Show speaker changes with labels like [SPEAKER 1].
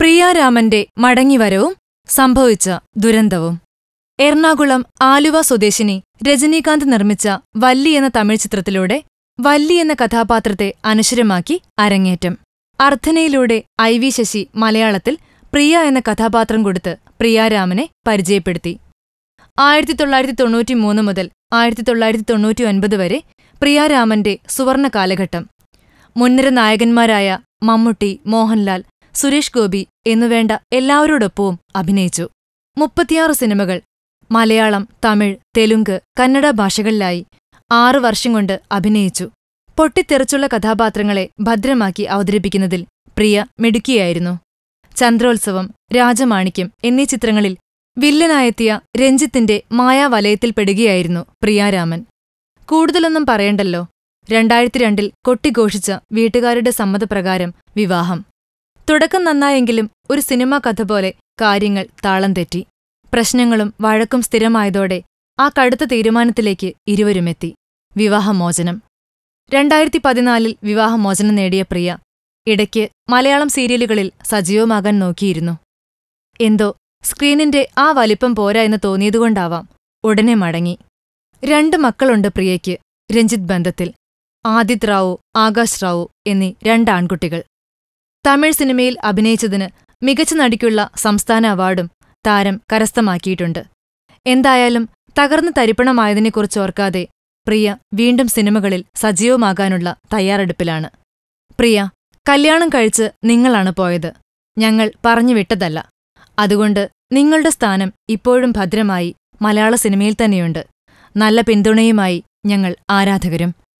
[SPEAKER 1] പ്രിയാരാമന്റെ മടങ്ങിവരവും സംഭവിച്ച ദുരന്തവും. എറണാകുളം ആലുവ സ്വദേശിനി രജനീകാന്ത് നിർമ്മിച്ച വല്ലി എന്ന തമിഴ് ചിത്രത്തിലൂടെ വല്ലി എന്ന കഥാപാത്രത്തെ അനശ്വരമാക്കി അരങ്ങേറ്റം. അർദ്ധനയിലൂടെ ഐ വി ശശി മലയാളത്തിൽ പ്രിയ എന്ന കഥാപാത്രം കൊടുത്ത് പ്രിയാരാമനെ പരിചയപ്പെടുത്തി. ആയിരത്തി തൊള്ളായിരത്തി തൊണ്ണൂറ്റിമൂന്ന് മുതൽ ആയിരത്തി തൊള്ളായിരത്തി തൊണ്ണൂറ്റി ഒൻപത് വരെ പ്രിയാരാമന്റെ സുവർണ കാലഘട്ടം. മുൻനിര നായകന്മാരായ മമ്മൂട്ടി മോഹൻലാൽ സുരേഷ് ഗോപി എന്നുവേണ്ട എല്ലാവരോടൊപ്പവും അഭിനയിച്ചു. മുപ്പത്തിയാറ് സിനിമകൾ മലയാളം തമിഴ് തെലുങ്ക് കന്നഡ ഭാഷകളിലായി ആറു വർഷം കൊണ്ട് അഭിനയിച്ചു. പൊട്ടിത്തെറിച്ചുള്ള കഥാപാത്രങ്ങളെ ഭദ്രമാക്കി അവതരിപ്പിക്കുന്നതിൽ പ്രിയ മിടുക്കിയായിരുന്നു. ചന്ദ്രോത്സവം രാജമാണിക്യം എന്നീ ചിത്രങ്ങളിൽ വില്ലനായെത്തിയ രഞ്ജിത്തിന്റെ മായാവലയത്തിൽപ്പെടുകയായിരുന്നു പ്രിയാരാമൻ. കൂടുതലൊന്നും പറയണ്ടല്ലോ. രണ്ടായിരത്തി രണ്ടിൽ കൊട്ടിഘോഷിച്ച വീട്ടുകാരുടെ സമ്മതപ്രകാരം വിവാഹം. തുടക്കം നന്നായെങ്കിലും ഒരു സിനിമാ കഥ പോലെ കാര്യങ്ങൾ താളം തെറ്റി. പ്രശ്നങ്ങളും വഴക്കും സ്ഥിരമായതോടെ ആ കടുത്ത തീരുമാനത്തിലേക്ക് ഇരുവരുമെത്തി. വിവാഹമോചനം. രണ്ടായിരത്തി പതിനാലിൽ വിവാഹമോചനം നേടിയ പ്രിയ ഇടയ്ക്ക് മലയാളം സീരിയലുകളിൽ സജീവമാകാൻ നോക്കിയിരുന്നു. എന്തോ സ്ക്രീനിന്റെ ആ വലിപ്പം പോരാ എന്ന് തോന്നിയതുകൊണ്ടാവാം ഉടനെ മടങ്ങി. രണ്ട് മക്കളുണ്ട് പ്രിയയ്ക്ക് രഞ്ജിത് ബന്ധത്തിൽ. ആദിത് റാവു ആകാശ് റാവു എന്നീ രണ്ട് ആൺകുട്ടികൾ തമിഴ് സിനിമയിൽ അഭിനയിച്ചതിന് മികച്ച നടിക്കുള്ള സംസ്ഥാന അവാർഡും താരം കരസ്ഥമാക്കിയിട്ടുണ്ട്. എന്തായാലും തകർന്നു തരിപ്പണമായതിനെക്കുറിച്ചോർക്കാതെ പ്രിയ വീണ്ടും സിനിമകളിൽ സജീവമാകാനുള്ള തയ്യാറെടുപ്പിലാണ്. പ്രിയ കല്യാണം കഴിച്ച് നിങ്ങളാണ് പോയത്. ഞങ്ങൾ പറഞ്ഞു വിട്ടതല്ല. അതുകൊണ്ട് നിങ്ങളുടെ സ്ഥാനം ഇപ്പോഴും ഭദ്രമായി മലയാള സിനിമയിൽ തന്നെയുണ്ട്. നല്ല പിന്തുണയുമായി ഞങ്ങൾ ആരാധകരും.